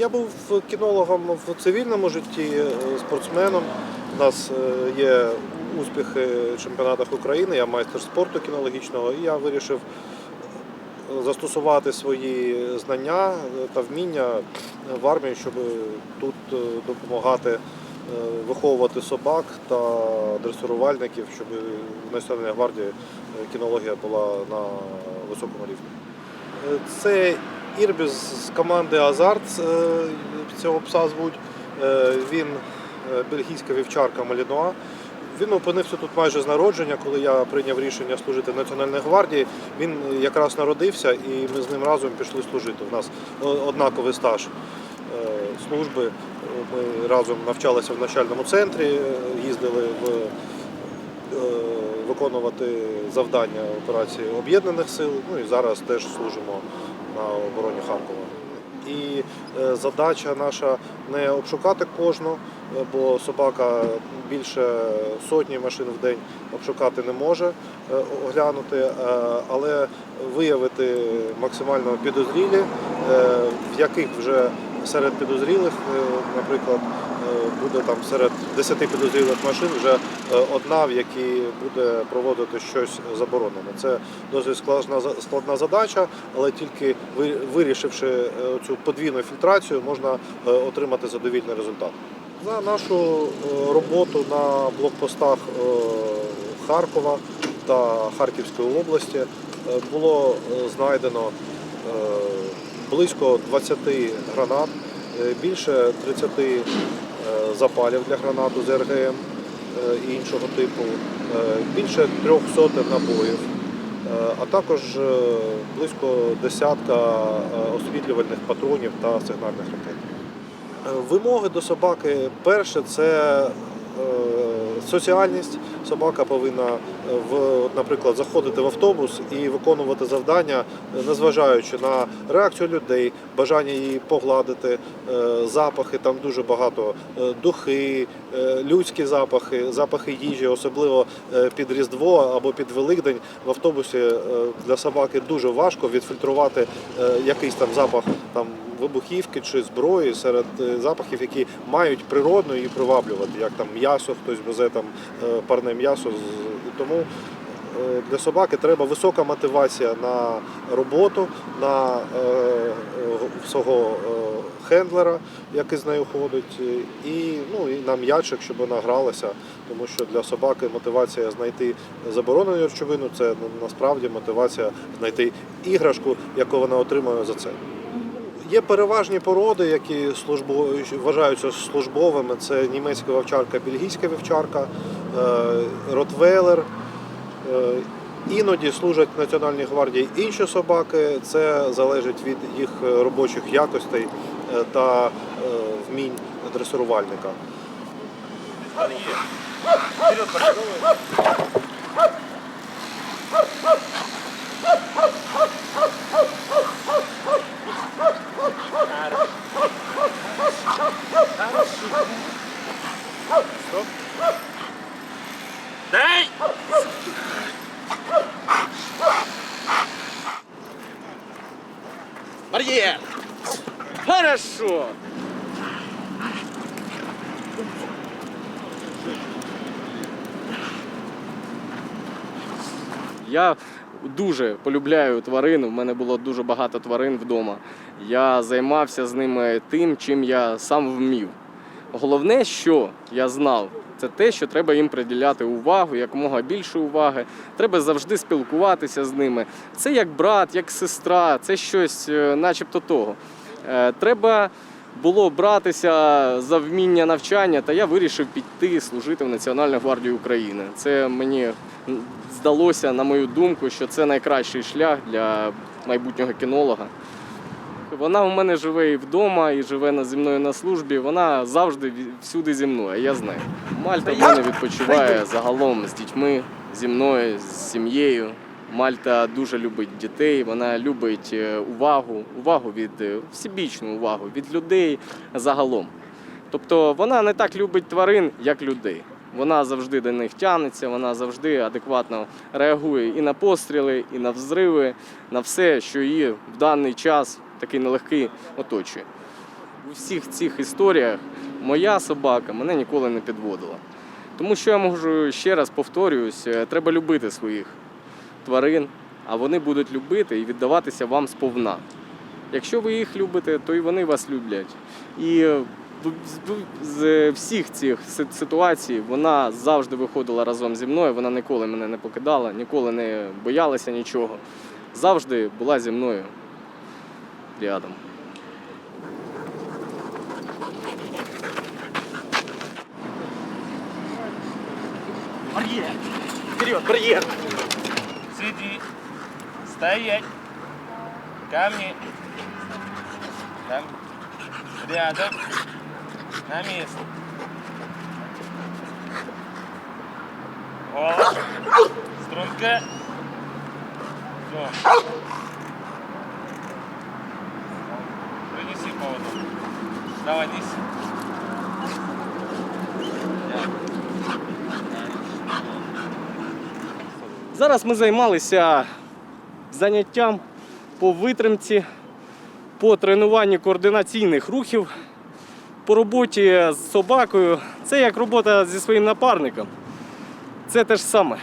Я був кінологом в цивільному житті, е, спортсменом. У нас е, є успіхи в чемпіонатах України, я майстер спорту кінологічного, і я вирішив е, застосувати свої знання та вміння в армії, щоб тут допомагати виховувати собак та дресирувальників, щоб в Національній гвардії кінологія була на високому рівні. Це Ірбіс з команди Азарт е, цього пса звуть. Е, Він е, бельгійська вівчарка Малінуа. Він опинився тут майже з народження, коли я прийняв рішення служити в Національній гвардії. Він якраз народився і ми з ним разом пішли служити. У нас однаковий стаж служби. Ми разом навчалися в навчальному центрі, їздили в виконувати завдання операції об'єднаних сил. Ну і зараз теж служимо на обороні Харкова. І е, задача наша не обшукати кожну, е, бо собака більше сотні машин в день обшукати не може е, оглянути, але виявити максимально підозрілі, в яких вже серед підозрілих, наприклад, буде там серед 10 підозрілих машин вже е, одна, в якій буде проводити щось заборонене. Це досить складна складна задача, але тільки вирішивши е, цю подвійну фільтрацію, можна е, отримати задовільний результат. За нашу е, роботу на блокпостах е, Харкова та Харківської області е, було е, знайдено е, близько 20 гранат, е, більше 30 е, запалів для гранату з РГМ е, і іншого типу, більше більше 300 набоїв, е, а також е, близько десятка е, освітлювальних патронів та сигнальних ракет. Е, Вимоги до собаки перше це е, соціальність. Собака повинна е, в, наприклад, заходити в автобус і виконувати завдання, е, незважаючи на реакцію людей, бажання її погладити, е, запахи. Там дуже багато духи, людські запахи, запахи їжі, особливо під Різдво або під Великдень в автобусі для собаки дуже важко відфільтрувати якийсь там запах там вибухівки чи зброї серед запахів, які мають природно її приваблювати, як там м'ясо, хтось везе там е, парне м'ясо. тому е, для собаки треба висока мотивація на роботу, на е, свого хендлера, який з нею ходить, і, ну, і на м'ячик, щоб вона гралася, тому що для собаки мотивація знайти заборонену речовину це насправді мотивація знайти іграшку, яку вона отримує за це. Є переважні породи, які службо... вважаються службовими. Це німецька вівчарка, бельгійська вівчарка, е, ротвейлер. Е, Іноді служать Національній гвардії інші собаки. Це залежить від їх робочих якостей е, та вмінь дресирувальника. Дай! Барьер! Хорошо! Я дуже полюбляю тварин. У мене було дуже багато тварин вдома. Я займався з ними тим, чим я сам вмів. Головне, що я знав, це те, що треба їм приділяти увагу, якомога більше уваги. Треба завжди спілкуватися з ними. Це як брат, як сестра, це щось, е, начебто того. Е, Треба було братися за вміння навчання, та я вирішив піти служити в Національну гвардію України. Це мені здалося, на мою думку, що це найкращий шлях для майбутнього кінолога. Вона у мене живе і вдома, і живе зі мною на службі. Вона завжди всюди зі мною, я знаю. Мальта в мене відпочиває загалом з дітьми, зі мною, з сім'єю. Мальта дуже любить дітей, вона любить е, увагу, увагу від е, всебічну увагу від людей загалом. Тобто вона не так любить тварин, як людей. Вона завжди до них тягнеться, вона завжди адекватно реагує і на постріли, і на взриви, на все, що її в даний час такий нелегкий оточує. у всіх цих історіях моя собака мене ніколи не підводила. Тому що я можу ще раз повторююсь, е, треба любити своїх тварин, а вони будуть любити і віддаватися вам сповна. Якщо ви їх любите, то і вони вас люблять. І е, з- з всіх цих ситуацій вона завжди виходила разом зі мною, вона ніколи мене не покидала, ніколи не боялася нічого. Завжди була зі мною рядом. Барьер! Вперед, барьер! Сиди. Стоять. Камни. Там. Рядом. На место. Голос. Струнка. Все. Поводу. Давай, неси. Зараз ми займалися заняттям по витримці, по тренуванню координаційних рухів, по роботі з собакою. Це як робота зі своїм напарником. Це те ж саме.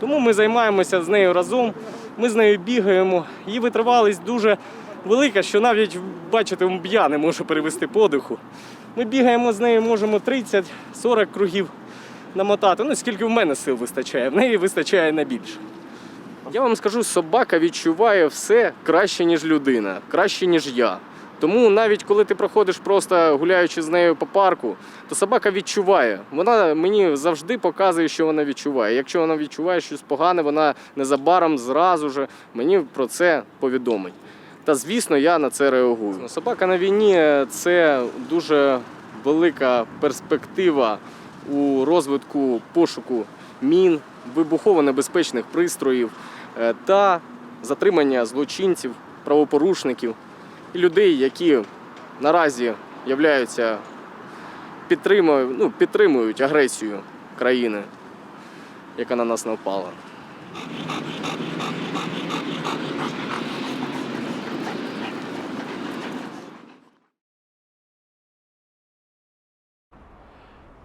Тому ми займаємося з нею разом, ми з нею бігаємо. Її витривалість дуже велика, що навіть, бачите, я не можу перевести подиху. Ми бігаємо з нею, можемо 30-40 кругів намотати. Ну, скільки в мене сил вистачає, в неї вистачає на більше. Я вам скажу, собака відчуває все краще, ніж людина, краще, ніж я. Тому навіть коли ти проходиш просто гуляючи з нею по парку, то собака відчуває. Вона мені завжди показує, що вона відчуває. Якщо вона відчуває щось погане, вона незабаром зразу ж мені про це повідомить. Та звісно, я на це реагую. Собака на війні це дуже велика перспектива у розвитку пошуку мін, вибухово-небезпечних пристроїв е, та затримання злочинців, правопорушників і людей, які наразі являються підтримують, ну, підтримують агресію країни, яка на нас напала.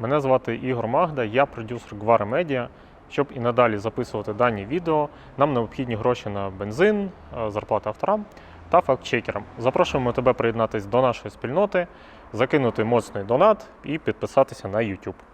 Мене звати Ігор Магда, я продюсер Гвара Медіа. Щоб і надалі записувати дані відео, нам необхідні гроші на бензин, зарплати зарплата авторам та фактчекерам. Запрошуємо тебе приєднатися до нашої спільноти, закинути моцний донат і підписатися на YouTube.